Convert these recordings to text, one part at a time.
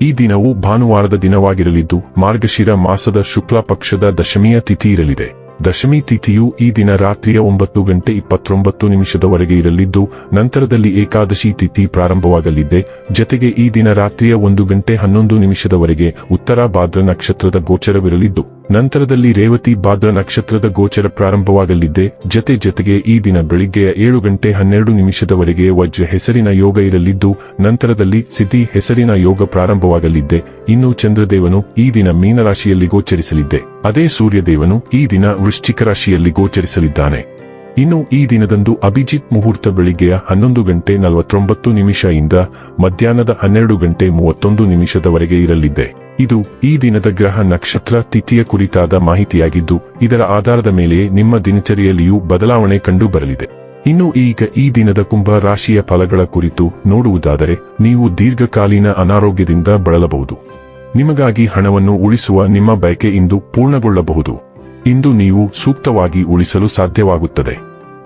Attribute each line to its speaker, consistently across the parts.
Speaker 1: ಈ ದಿನವು ಭಾನುವಾರದ ದಿನವಾಗಿರಲಿದ್ದು ಮಾರ್ಗಶಿರ ಮಾಸದ ಶುಕ್ಲ ಪಕ್ಷದ ದಶಮಿಯ ತಿಥಿ ಇರಲಿದೆ. ದಶಮಿ ತಿಥಿಯು ಈ ದಿನ ರಾತ್ರಿಯ ಒಂಬತ್ತು ಗಂಟೆ ಇಪ್ಪತ್ತೊಂಬತ್ತು ನಿಮಿಷದವರೆಗೆ ಇರಲಿದ್ದು, ನಂತರದಲ್ಲಿ ಏಕಾದಶಿ ತಿಥಿ ಪ್ರಾರಂಭವಾಗಲಿದೆ. ಜತೆಗೆ ಈ ದಿನ ರಾತ್ರಿಯ ಒಂದು ಗಂಟೆ ಹನ್ನೊಂದು ನಿಮಿಷದವರೆಗೆ ಉತ್ತರ ಭಾದ್ರ ನಕ್ಷತ್ರದ ಗೋಚರವಿರಲಿದ್ದು, ನಂತರದಲ್ಲಿ ರೇವತಿ ಭಾದ್ರ ನಕ್ಷತ್ರದ ಗೋಚರ ಪ್ರಾರಂಭವಾಗಲಿದೆ. ಜತೆ ಜತೆಗೆ ಈ ದಿನ ಬೆಳಿಗ್ಗೆಯ ಏಳು ಗಂಟೆ ಹನ್ನೆರಡು ನಿಮಿಷದವರೆಗೆ ವಜ್ರ ಹೆಸರಿನ ಯೋಗ ಇರಲಿದ್ದು, ನಂತರದಲ್ಲಿ ಸಿದ್ಧಿ ಹೆಸರಿನ ಯೋಗ ಪ್ರಾರಂಭವಾಗಲಿದೆ. ಇನ್ನು ಚಂದ್ರದೇವನು ಈ ದಿನ ಮೀನರಾಶಿಯಲ್ಲಿ ಗೋಚರಿಸಲಿದ್ದೆ ಅದೇ ಸೂರ್ಯದೇವನು ಈ ದಿನ ವೃಶ್ಚಿಕ ರಾಶಿಯಲ್ಲಿ ಗೋಚರಿಸಲಿದ್ದಾನೆ. ಇನ್ನು ಈ ದಿನದಂದು ಅಭಿಜಿತ್ ಮುಹೂರ್ತ ಬೆಳಿಗ್ಗೆಯ ಹನ್ನೊಂದು ಗಂಟೆ ನಲವತ್ತೊಂಬತ್ತು ನಿಮಿಷ ಇಂದ ಮಧ್ಯಾಹ್ನದ ಹನ್ನೆರಡು ಗಂಟೆ ಮೂವತ್ತೊಂದು ನಿಮಿಷದವರೆಗೆ ಇರಲಿದೆ ಇದು ಈ ದಿನದ ಗ್ರಹ ನಕ್ಷತ್ರ ತಿಥಿಯ ಕುರಿತಾದ ಮಾಹಿತಿಯಾಗಿದ್ದು, ಇದರ ಆಧಾರದ ಮೇಲೆ ನಿಮ್ಮ ದಿನಚರಿಯಲ್ಲಿಯೂ ಬದಲಾವಣೆ ಕಂಡು ಬರಲಿದೆ ಇನ್ನು ಈಗ ಈ ದಿನದ ಕುಂಭ ರಾಶಿಯ ಫಲಗಳ ಕುರಿತು ನೋಡುವುದಾದರೆ, ನೀವು ದೀರ್ಘಕಾಲೀನ ಅನಾರೋಗ್ಯದಿಂದ ಬಳಲಬಹುದು. ನಿಮಗಾಗಿ ಹಣವನ್ನು ಉಳಿಸುವ ನಿಮ್ಮ ಬಯಕೆ ಇಂದು ಪೂರ್ಣಗೊಳ್ಳಬಹುದು. ಇಂದು ನೀವು ಸೂಕ್ತವಾಗಿ ಉಳಿಸಲು ಸಾಧ್ಯವಾಗುತ್ತದೆ.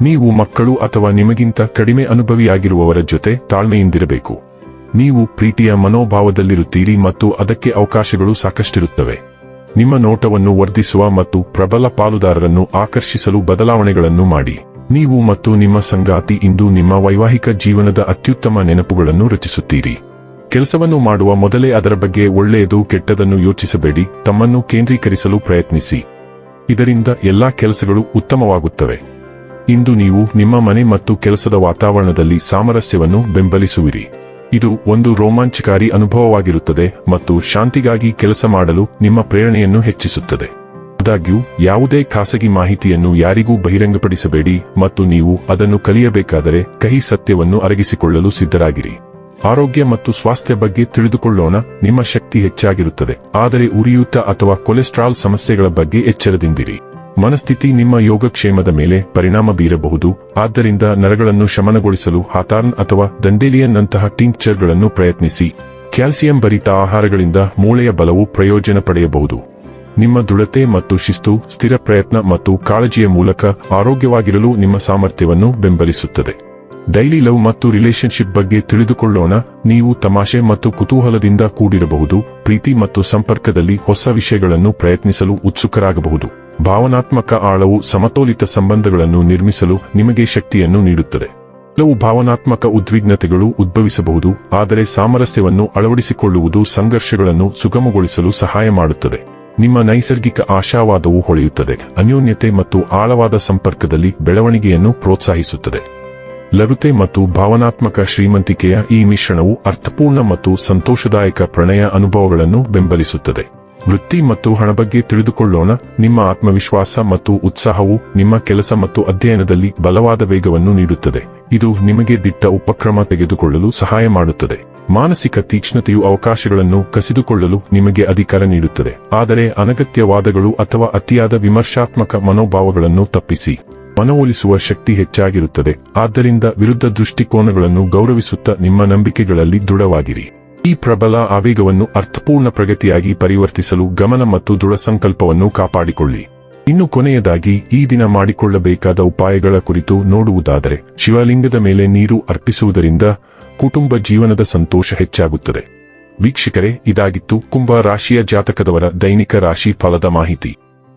Speaker 1: ನೀವು ಮಕ್ಕಳು ಅಥವಾ ನಿಮಗಿಂತ ಕಡಿಮೆ ಅನುಭವಿಯಾಗಿರುವವರ ಜೊತೆ ತಾಳ್ಮೆಯಿಂದಿರಬೇಕು. ನೀವು ಪ್ರೀತಿಯ ಮನೋಭಾವದಲ್ಲಿರುತ್ತೀರಿ ಮತ್ತು ಅದಕ್ಕೆ ಅವಕಾಶಗಳು ಸಾಕಷ್ಟಿರುತ್ತವೆ. ನಿಮ್ಮ ನೋಟವನ್ನು ವರ್ಧಿಸುವ ಮತ್ತು ಪ್ರಬಲ ಪಾಲುದಾರರನ್ನು ಆಕರ್ಷಿಸಲು ಬದಲಾವಣೆಗಳನ್ನು ಮಾಡಿ. ನೀವು ಮತ್ತು ನಿಮ್ಮ ಸಂಗಾತಿ ಇಂದು ನಿಮ್ಮ ವೈವಾಹಿಕ ಜೀವನದ ಅತ್ಯುತ್ತಮ ನೆನಪುಗಳನ್ನು ರಚಿಸುತ್ತೀರಿ. ಕೆಲಸವನ್ನು ಮಾಡುವ ಮೊದಲೇ ಅದರ ಬಗ್ಗೆ ಒಳ್ಳೆಯದು ಕೆಟ್ಟದನ್ನು ಯೋಚಿಸಬೇಡಿ, ತಮ್ಮನ್ನು ಕೇಂದ್ರೀಕರಿಸಲು ಪ್ರಯತ್ನಿಸಿ. ಇದರಿಂದ ಎಲ್ಲಾ ಕೆಲಸಗಳು ಉತ್ತಮವಾಗುತ್ತವೆ. ಇಂದು ನೀವು ನಿಮ್ಮ ಮನೆ ಮತ್ತು ಕೆಲಸದ ವಾತಾವರಣದಲ್ಲಿ ಸಾಮರಸ್ಯವನ್ನು ಬೆಂಬಲಿಸುವಿರಿ. ಇದು ಒಂದು ರೋಮಾಂಚಕಾರಿ ಅನುಭವವಾಗಿರುತ್ತದೆ ಮತ್ತು ಶಾಂತಿಗಾಗಿ ಕೆಲಸ ಮಾಡಲು ನಿಮ್ಮ ಪ್ರೇರಣೆಯನ್ನು ಹೆಚ್ಚಿಸುತ್ತದೆ. ಆದಾಗ್ಯೂ, ಯಾವುದೇ ಖಾಸಗಿ ಮಾಹಿತಿಯನ್ನು ಯಾರಿಗೂ ಬಹಿರಂಗಪಡಿಸಬೇಡಿ ಮತ್ತು ನೀವು ಅದನ್ನು ಕಲಿಯಬೇಕಾದರೆ ಕಹಿ ಸತ್ಯವನ್ನು ಅರಗಿಸಿಕೊಳ್ಳಲು ಸಿದ್ಧರಾಗಿರಿ. ಆರೋಗ್ಯ ಮತ್ತು ಸ್ವಾಸ್ಥ್ಯ ಬಗ್ಗೆ ತಿಳಿದುಕೊಳ್ಳೋಣ, ನಿಮ್ಮ ಶಕ್ತಿ ಹೆಚ್ಚಾಗಿರುತ್ತದೆ. ಆದರೆ ಉರಿಯೂತ ಅಥವಾ ಕೊಲೆಸ್ಟ್ರಾಲ್ ಸಮಸ್ಯೆಗಳ ಬಗ್ಗೆ ಎಚ್ಚರದಿಂದಿರಿ. ಮನಸ್ಥಿತಿ ನಿಮ್ಮ ಯೋಗಕ್ಷೇಮದ ಮೇಲೆ ಪರಿಣಾಮ ಬೀರಬಹುದು. ಆದ್ದರಿಂದ ನರಗಳನ್ನು ಶಮನಗೊಳಿಸಲು ಹಾತಾರ್ನ್ ಅಥವಾ ದಂಡೇಲಿಯನ್ನಂತಹ ಟಿಂಕ್ಚರ್ಗಳನ್ನು ಪ್ರಯತ್ನಿಸಿ. ಕ್ಯಾಲ್ಸಿಯಂ ಭರಿತ ಆಹಾರಗಳಿಂದ ಮೂಳೆಯ ಬಲವು ಪ್ರಯೋಜನ ಪಡೆಯಬಹುದು. ನಿಮ್ಮ ದೃಢತೆ ಮತ್ತು ಶಿಸ್ತು, ಸ್ಥಿರ ಪ್ರಯತ್ನ ಮತ್ತು ಕಾಳಜಿಯ ಮೂಲಕ ಆರೋಗ್ಯವಾಗಿರಲು ನಿಮ್ಮ ಸಾಮರ್ಥ್ಯವನ್ನು ಬೆಂಬಲಿಸುತ್ತದೆ. ಡೈಲಿ ಲವ್ ಮತ್ತು ರಿಲೇಶನ್ಶಿಪ್ ಬಗ್ಗೆ ತಿಳಿದುಕೊಳ್ಳೋಣ. ನೀವು ತಮಾಷೆ ಮತ್ತು ಕುತೂಹಲದಿಂದ ಕೂಡಿರಬಹುದು, ಪ್ರೀತಿ ಮತ್ತು ಸಂಪರ್ಕದಲ್ಲಿ ಹೊಸ ವಿಷಯಗಳನ್ನು ಪ್ರಯತ್ನಿಸಲು ಉತ್ಸುಕರಾಗಬಹುದು. ಭಾವನಾತ್ಮಕ ಆಳವು ಸಮತೋಲಿತ ಸಂಬಂಧಗಳನ್ನು ನಿರ್ಮಿಸಲು ನಿಮಗೆ ಶಕ್ತಿಯನ್ನು ನೀಡುತ್ತದೆ. ಕೆಲವು ಭಾವನಾತ್ಮಕ ಉದ್ವಿಗ್ನತೆಗಳು ಉದ್ಭವಿಸಬಹುದು, ಆದರೆ ಸಾಮರಸ್ಯವನ್ನು ಅಳವಡಿಸಿಕೊಳ್ಳುವುದು ಸಂಘರ್ಷಗಳನ್ನು ಸುಗಮಗೊಳಿಸಲು ಸಹಾಯ ಮಾಡುತ್ತದೆ. ನಿಮ್ಮ ನೈಸರ್ಗಿಕ ಆಶಾವಾದವು ಹೊಳೆಯುತ್ತದೆ, ಅನ್ಯೋನ್ಯತೆ ಮತ್ತು ಆಳವಾದ ಸಂಪರ್ಕದಲ್ಲಿ ಬೆಳವಣಿಗೆಯನ್ನು ಪ್ರೋತ್ಸಾಹಿಸುತ್ತದೆ. ಲಘುತೆ ಮತ್ತು ಭಾವನಾತ್ಮಕ ಶ್ರೀಮಂತಿಕೆಯ ಈ ಮಿಶ್ರಣವು ಅರ್ಥಪೂರ್ಣ ಮತ್ತು ಸಂತೋಷದಾಯಕ ಪ್ರಣಯ ಅನುಭವಗಳನ್ನು ಬೆಂಬಲಿಸುತ್ತದೆ. ವೃತ್ತಿ ಮತ್ತು ಹಣ ಬಗ್ಗೆ ತಿಳಿದುಕೊಳ್ಳೋಣ. ನಿಮ್ಮ ಆತ್ಮವಿಶ್ವಾಸ ಮತ್ತು ಉತ್ಸಾಹವು ನಿಮ್ಮ ಕೆಲಸ ಮತ್ತು ಅಧ್ಯಯನದಲ್ಲಿ ಬಲವಾದ ವೇಗವನ್ನು ನೀಡುತ್ತದೆ. ಇದು ನಿಮಗೆ ದಿಟ್ಟ ಉಪಕ್ರಮ ತೆಗೆದುಕೊಳ್ಳಲು ಸಹಾಯ ಮಾಡುತ್ತದೆ. ಮಾನಸಿಕ ತೀಕ್ಷ್ಣತೆಯು ಅವಕಾಶಗಳನ್ನು ಕಸಿದುಕೊಳ್ಳಲು ನಿಮಗೆ ಅಧಿಕಾರ ನೀಡುತ್ತದೆ. ಆದರೆ ಅನಗತ್ಯವಾದಗಳು ಅಥವಾ ಅತಿಯಾದ ವಿಮರ್ಶಾತ್ಮಕ ಮನೋಭಾವಗಳನ್ನು ತಪ್ಪಿಸಿ. ಮನವೊಲಿಸುವ ಶಕ್ತಿ ಹೆಚ್ಚಾಗಿರುತ್ತದೆ. ಆದ್ದರಿಂದ ವಿರುದ್ಧ ದೃಷ್ಟಿಕೋನಗಳನ್ನು ಗೌರವಿಸುತ್ತಾ ನಿಮ್ಮ ನಂಬಿಕೆಗಳಲ್ಲಿ ದೃಢವಾಗಿರಿ. ಈ ಪ್ರಬಲ ಆವೇಗವನ್ನು ಅರ್ಥಪೂರ್ಣ ಪ್ರಗತಿಯಾಗಿ ಪರಿವರ್ತಿಸಲು ಗಮನ ಮತ್ತು ದೃಢ ಸಂಕಲ್ಪವನ್ನು ಕಾಪಾಡಿಕೊಳ್ಳಿ. ಇನ್ನು ಕೊನೆಯದಾಗಿ, ಈ ದಿನ ಮಾಡಿಕೊಳ್ಳಬೇಕಾದ ಉಪಾಯಗಳ ಕುರಿತು ನೋಡುವುದಾದರೆ, ಶಿವಲಿಂಗದ ಮೇಲೆ ನೀರು ಅರ್ಪಿಸುವುದರಿಂದ ಕುಟುಂಬ ಜೀವನದ ಸಂತೋಷ ಹೆಚ್ಚಾಗುತ್ತದೆ. ವೀಕ್ಷಕರೇ, ಇದಾಗಿತ್ತು ಕುಂಭ ರಾಶಿಯ ಜಾತಕದವರ ದೈನಿಕ ರಾಶಿ ಫಲದ ಮಾಹಿತಿ.